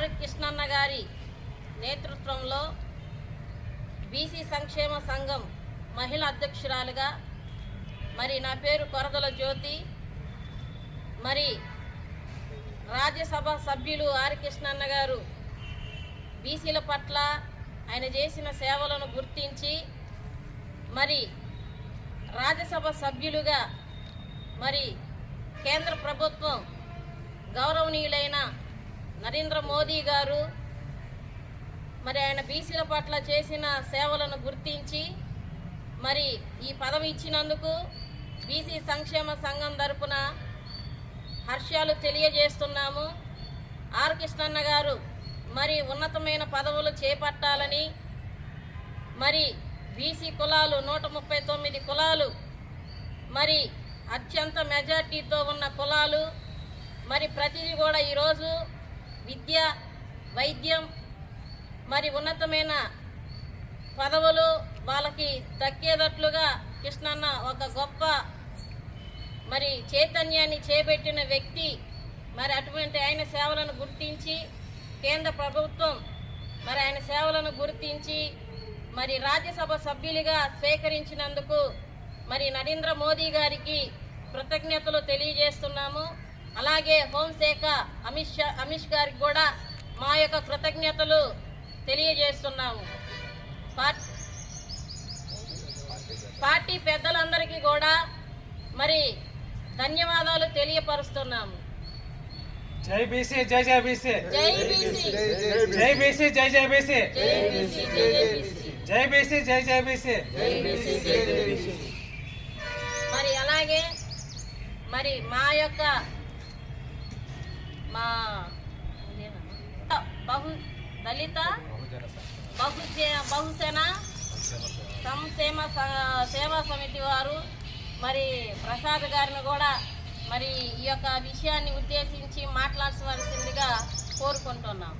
Her కృష్ణన్న గారి నేతృత్వంలో బీసీ సంక్షేమ సంఘం మహిళా అధ్యక్షురాలుగా మరి నా పేరు కొరదల జ్యోతి. మరి రాజ్యసభ సభ్యులు ఆర్ కృష్ణన్న గారు బీసీల పట్ల ఆయన చేసిన సేవలను గుర్తించి మరి రాజ్యసభ సభ్యులుగా మరి కేంద్ర ప్రభుత్వం గౌరవనీయులైన నరేంద్ర మోదీ గారు మరి ఆయన బీసీల పట్ల చేసిన సేవలను గుర్తించి మరి ఈ పదవి ఇచ్చినందుకు బీసీ సంక్షేమ సంఘం తరపున హర్షాలు తెలియజేస్తున్నాము. ఆర్ కృష్ణన్న గారు మరి ఉన్నతమైన పదవులు చేపట్టాలని మరి బీసీ కులాలు నూట ముప్పై తొమ్మిది కులాలు మరి అత్యంత మెజార్టీతో ఉన్న కులాలు మరి ప్రతిదీ కూడా ఈరోజు విద్య వైద్యం మరి ఉన్నతమైన పదవులు వాళ్ళకి దక్కేటట్లుగా కృష్ణన్న ఒక గొప్ప మరి చైతన్యాన్ని చేపట్టిన వ్యక్తి. మరి అటువంటి ఆయన సేవలను గుర్తించి కేంద్ర ప్రభుత్వం మరి ఆయన సేవలను గుర్తించి మరి రాజ్యసభ సభ్యులుగా స్వీకరించినందుకు మరి నరేంద్ర మోదీ గారికి కృతజ్ఞతలు తెలియజేస్తున్నాము. అలాగే హోంశాఖ అమిత్ షా అమిత్ గారికి కూడా మా యొక్క కృతజ్ఞతలు తెలియజేస్తున్నాము. పార్టీ పెద్దలందరికీ కూడా మరి ధన్యవాదాలు తెలియపరుస్తున్నాము. జై బీసీ జై జై బీసీ. జై బీసీ జై జై బీసీ. జై బీసీ జై జై బీసీ. మరి అలాగే మరి మా యొక్క మా? బహు దళిత బహుజ బహుసేన సంక్షేమ స- సేవా సమితి వారు మరి ప్రసాద్ గారిని కూడా మరి ఈ యొక్క విషయాన్ని ఉద్దేశించి మాట్లాడవలసిందిగా కోరుకుంటున్నాం.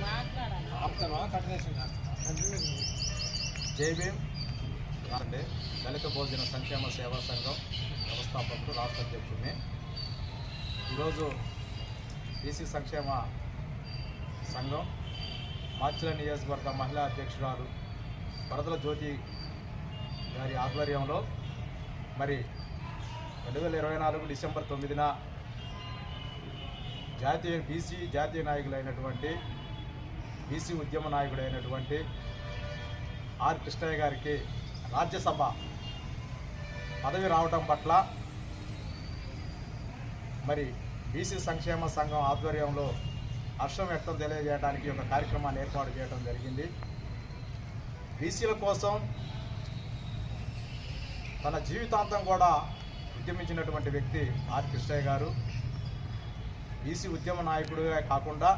మాట్లాడాలి. జై భీమ్. అంటే దళిత భోజన సంక్షేమ సేవా సంఘం వ్యవస్థాపకుడు రాష్ట్ర అధ్యక్షుడిని. ఈరోజు బీసీ సంక్షేమ సంఘం మార్చిల నియోజకవర్గ మహిళా అధ్యక్షురాలు వరదల జ్యోతి గారి ఆధ్వర్యంలో మరి రెండు వేల ఇరవై నాలుగు డిసెంబర్ తొమ్మిదిన జాతీయ బీసీ జాతీయ నాయకులైనటువంటి బీసీ ఉద్యమ నాయకుడైనటువంటి ఆర్ కృష్ణయ్య గారికి రాజ్యసభ పదవి రావటం పట్ల మరి బీసీ సంక్షేమ సంఘం ఆధ్వర్యంలో హర్షం వ్యక్తం తెలియజేయడానికి ఒక కార్యక్రమాన్ని ఏర్పాటు చేయడం జరిగింది. బీసీల కోసం తన జీవితాంతం కూడా ఉద్యమించినటువంటి వ్యక్తి ఆర్ కృష్ణయ్య గారు. బీసీ ఉద్యమ నాయకుడిగా కాకుండా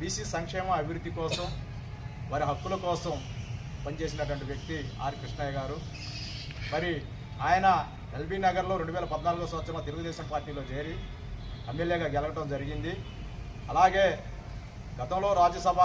బీసీ సంక్షేమ అభివృద్ధి కోసం వారి హక్కుల కోసం పనిచేసినటువంటి వ్యక్తి ఆర్ కృష్ణయ్య గారు. మరి ఆయన ఎల్బీ నగర్లో రెండు వేల పద్నాలుగో సంవత్సరంలో తెలుగుదేశం పార్టీలో చేరి ఎమ్మెల్యేగా గెలవడం జరిగింది. అలాగే గతంలో రాజ్యసభ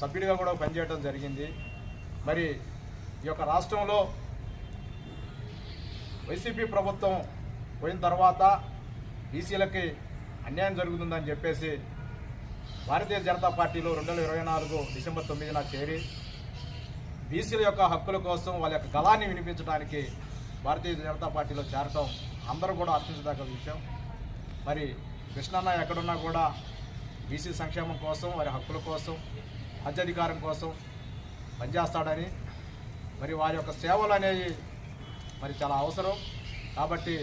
సభ్యుడిగా కూడా పనిచేయడం జరిగింది. మరి ఈ యొక్క రాష్ట్రంలో వైసీపీ ప్రభుత్వం పోయిన తర్వాత బీసీలకి అన్యాయం జరుగుతుందని చెప్పేసి భారతీయ జనతా పార్టీలో రెండు వేల ఇరవై నాలుగు డిసెంబర్ తొమ్మిదిన చేరి బీసీల యొక్క హక్కుల కోసం వాళ్ళ యొక్క గళాన్ని వినిపించడానికి భారతీయ జనతా పార్టీలో చేరటం అందరూ కూడా హర్షించదగ్గ విషయం. మరి కృష్ణన్న ఎక్కడున్నా కూడా బీసీ సంక్షేమం కోసం వారి హక్కుల కోసం అత్యధికారం కోసం పనిచేస్తాడని మరి వారి యొక్క సేవలు అనేవి మరి చాలా అవసరం. కాబట్టి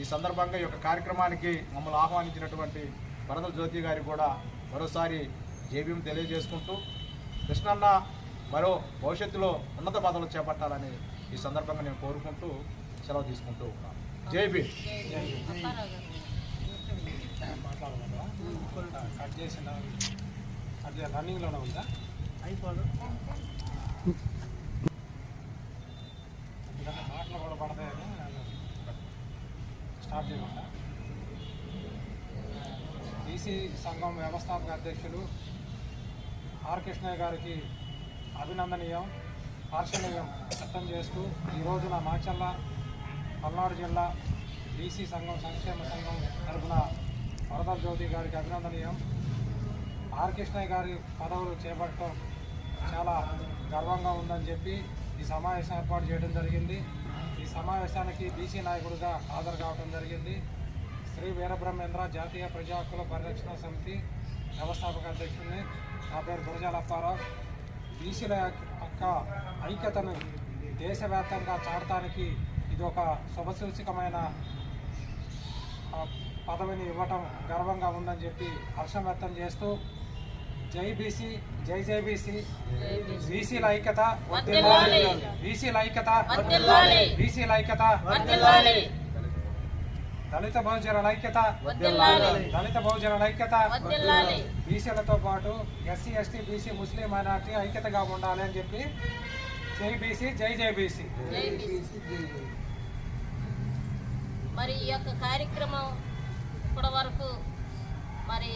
ఈ సందర్భంగా ఈ యొక్క కార్యక్రమానికి మమ్మల్ని ఆహ్వానించినటువంటి వరదల జ్యోతి గారికి కూడా మరోసారి జేబీఎం తెలియజేసుకుంటూ కృష్ణన్న మరో భవిష్యత్తులో ఉన్నత పదవులు చేపట్టాలని ఈ సందర్భంగా నేను కోరుకుంటూ సెలవు తీసుకుంటూ ఉన్నాను. జేబీ కట్ చేసిన అది రన్నింగ్లోనే ఉందా ఎందుకంటే మాటలు కూడా పడతాయని స్టార్ట్ చేయకుండా బీసీ సంఘం వ్యవస్థాపక అధ్యక్షులు ఆర్ కృష్ణయ్య గారికి అభినందనీయం హర్షణీయం వ్యక్తం చేస్తూ ఈరోజున రోజున మాచల్ల పల్నాడు జిల్లా బీసీ సంఘం సంక్షేమ సంఘం తరఫున వరద జ్యోతి గారికి అభినందనీయం. ఆర్కృష్ణయ్య గారి పదవులు చేపట్టడం చాలా గర్వంగా ఉందని చెప్పి ఈ సమావేశం ఏర్పాటు చేయడం జరిగింది. ఈ సమావేశానికి బీసీ నాయకుడిగా హాజరు కావడం జరిగింది. శ్రీ వీరబ్రహ్మేంద్ర జాతీయ ప్రజా హక్కుల పరిరక్షణ సమితి వ్యవస్థాపక అధ్యక్షుడిని నా పేరు గురజాల అప్పారావు బీసీల యొక్క ఐక్యతను దేశవ్యాప్తంగా చాటడానికి ఇది ఒక శుభసూచకమైన పదవిని ఇవ్వటం గర్వంగా ఉందని చెప్పి హర్షం వ్యక్తం చేస్తూ జై బీసీ జై జై బీసీ బీసీల ఐక్యత. బీసీల ఐక్యత. బీసీల ఐక్యత దళిత బహుజనుల ఐక్యత దళిత బహుజనుల ఐక్యత బీసీలతో పాటు ఎస్సీ ఎస్టీ బీసీ ముస్లిం మైనార్టీ ఐక్యతగా ఉండాలి అని చెప్పి జై బీసీ జై జై బీసీ. మరి ఈ యొక్క కార్యక్రమం ఇప్పటి వరకు మరి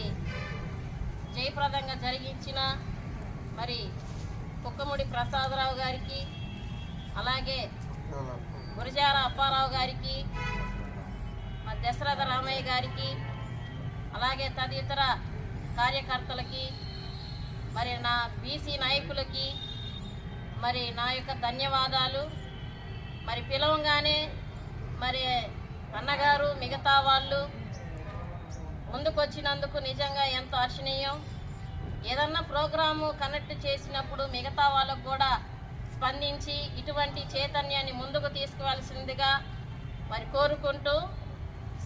జయప్రదంగా జరిగించిన మరి కుక్కముడి ప్రసాదరావు గారికి అలాగే గురజార అప్పారావు గారికి దశరథ రామయ్య గారికి అలాగే తదితర కార్యకర్తలకి మరి నా బీసీ నాయకులకి మరి నా యొక్క ధన్యవాదాలు. మరి పిలవంగానే మరి అన్నగారు మిగతా వాళ్ళు ముందుకొచ్చినందుకు నిజంగా ఎంతో హర్షణీయం. ఏదన్నా ప్రోగ్రాము కనెక్ట్ చేసినప్పుడు మిగతా వాళ్ళకు కూడా స్పందించి ఇటువంటి చైతన్యాన్ని ముందుకు తీసుకువలసిందిగా మరి కోరుకుంటూ